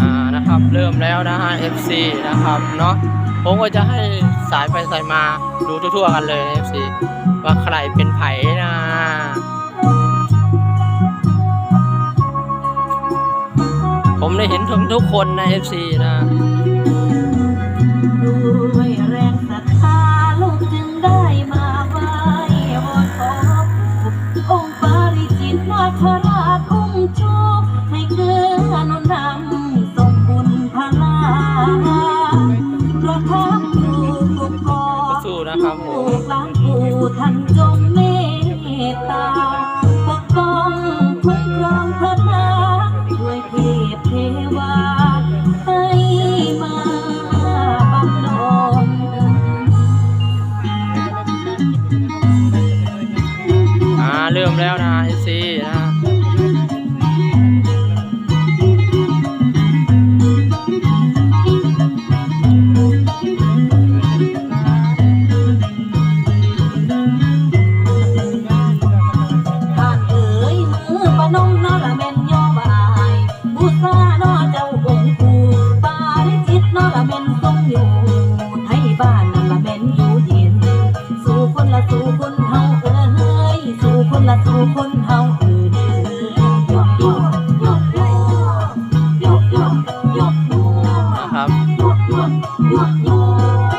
อ่านะครับ เริ่มแล้วนะฮะ FC นะครับเนาะผมก็จะให้สายไปสายมาดูทั่วๆกันเลยนะ FC ว่าใครเป็นไผ่นะผมได้เห็นทุกทุกคนใน FC นะ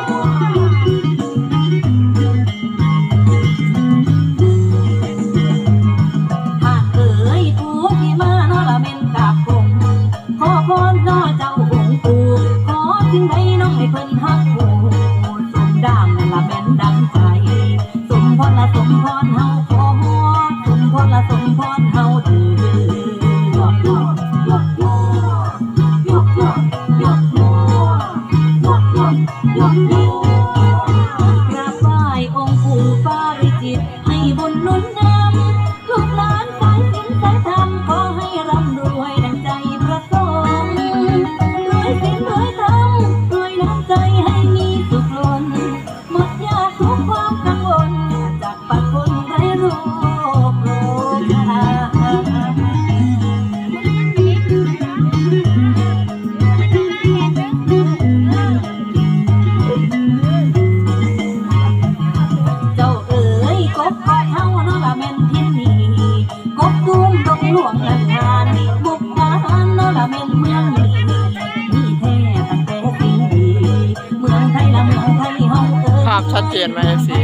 Oh. ดเจนไหมเอฟซี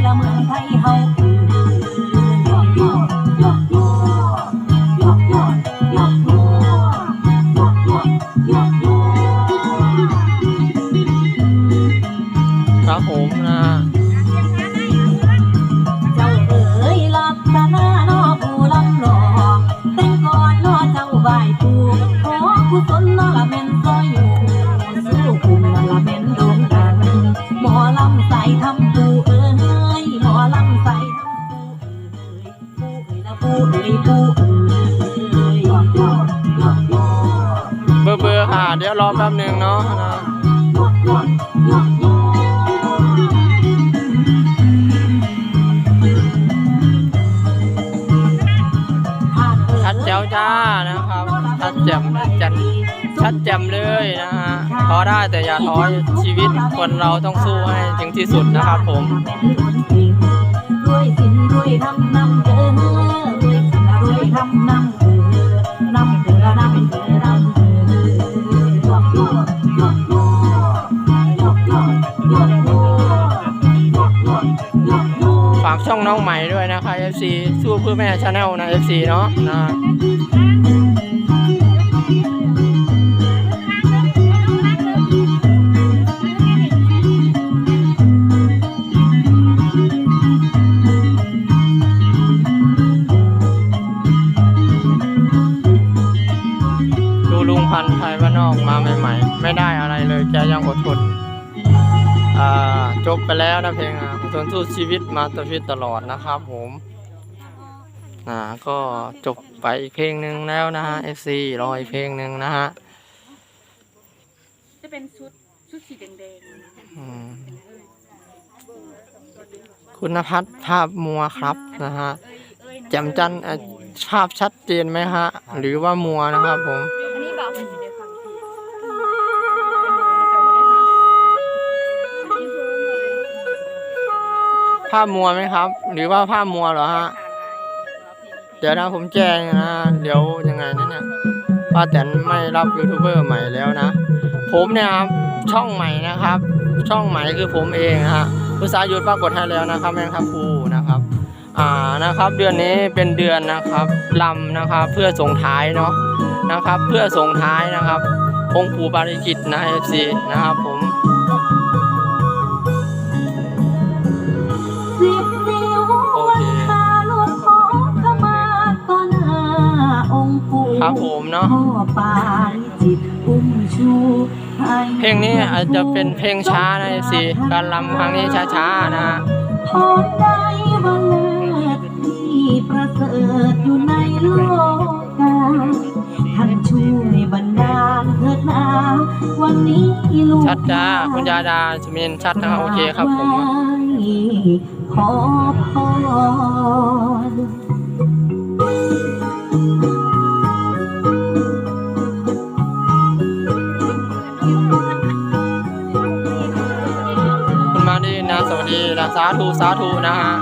เบอร์เบอร์ค่ะเดี๋ยวรอแป๊บหนึ่งเนาะชัดแจ๋วจ้านะครับชัดแจ่มจันชัดแจ่มเลยนะฮะท้อได้แต่อย่าท้อชีวิตคนเราต้องสู้ให้ถึงที่สุดนะครับผมรวยสินรวยทำนำเด้อ FC สู้เพื่อแม่ชาแนลนะ FC เนาะนะดูลุงพันธ์ไทยว่านนอกมาใหม่ๆ ไม่ได้อะไรเลยแกยังอดทนจบไปแล้วนะเพลงอะอดทนสู้ชีวิตมาตชีวิตลอดนะครับผม นะก็จบไปอีกเพลงหนึ่งแล้วนะฮะ FC รออีกเพลงหนึ่งนะฮะ จะเป็นชุดชุดสีแดงอืมคุณพัฒภาพมัวครับนะฮะแจ่มจันทร์อะภาพชัดเจนไหมฮะ หรือว่ามัวนะครับผมภาพมัวไหมครับ หรือว่าภาพมัวเหรอฮะ เดี๋ยวนะผมแจ้งนะ เดี๋ยวยังไงนะเนี่ยป้าแตนไม่รับยูทูบเบอร์ใหม่แล้วนะ ผมเนี่ยครับช่องใหม่นะครับ ช่องใหม่คือผมเองฮะภาษาหยุดปรากฏให้แล้วนะครับแม่ครับครูนะครับ อ่านะครับ เดือนนี้เป็นเดือนนะครับลำนะครับ เพื่อส่งท้ายเนาะนะครับ เพื่อส่งท้ายนะครับองค์ปู่ปาริจิตนะเอฟซีนะครับผม ค์ปู่ครับผมเนาะพ่อปาริจิตอุ้มชูให้เพลงนี้อาจจะเป็นเพลงช้านะเอฟซีการลำครั้งนี้ช้าๆนะฮะพอได้วันเลิศที่ประเสริฐอยู่ในโลกาท่านช่วยบันดาลเถิดนาวันนี้ลูกชัดจ้าคุณยาดาสมินชัดนะครับโอเคครับผมขอพร สวัสดีนะสาธุสาธุนะฮะ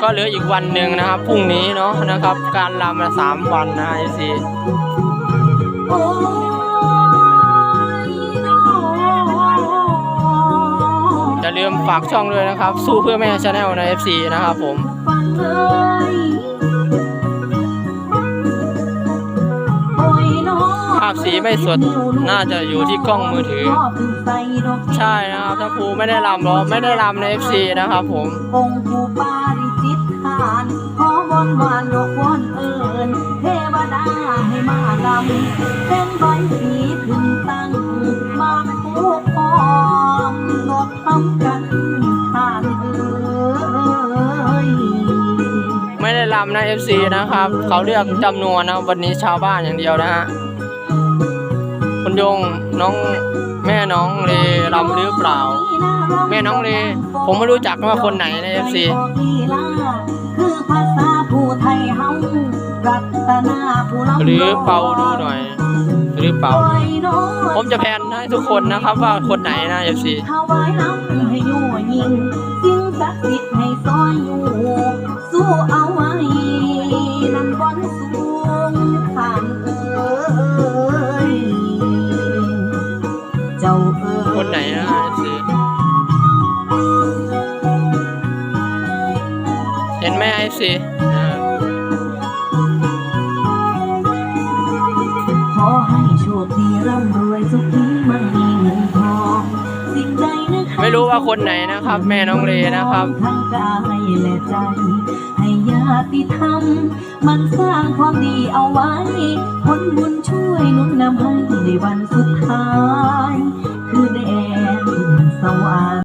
ก็เหลืออีกวันหนึ่งนะครับพรุ่งนี้เนาะนะครับ การลำละสามวันนะไอซีอย่าลืมฝากช่องด้วยนะครับ สู้เพื่อแม่ชาแนลใน FC นะครับผม ภาพสีไม่สดน่าจะอยู่ที่กล้องมือถือ ใช่นะครับถ้าครูไม่ได้ลำหรอไม่ได้ลำใน FC นะครับผมองค์ปู่ปาริจิตทานขอวอนวานดอกวอนเอิญเทวดาให้มาลำเป็นใบสีขึ้นตั้งมาผูกพร้อมดอกทำก ไม่ได้ลำนะ FC นะครับ เขาเรียกจำนวนนะวันนี้ชาวบ้านอย่างเดียวนะฮะคุณยงน้องแม่น้องเลรำหรือเปล่า แม่น้องเลผมไม่รู้จักว่าคนไหนใน FC คือภาษา ไทยเฮารัตนาผู้ลำหรือเป่าดูหน่อย หรือเป่า ผมจะแพนให้ทุกคนนะครับว่าคนไหนนะ FC ถวายน้ำให้ยั่วยิงสิ่งศักดิ์สิทธิ์ให้ซอยอยู่สู้เอาไว้นั่นบนสูงทานเอ้ยเจ้าเอ้ยคนไหนนะ FC เห็นไหม FC อ่าข ว่าคนไหนนะครับ แม่น้องเลนะครับให้ญาติธรรมมันสร้างความดีเอาไว้ ผลบุญช่วยนุนนำให้ในวันสุดท้าย คือแดนสวรรค์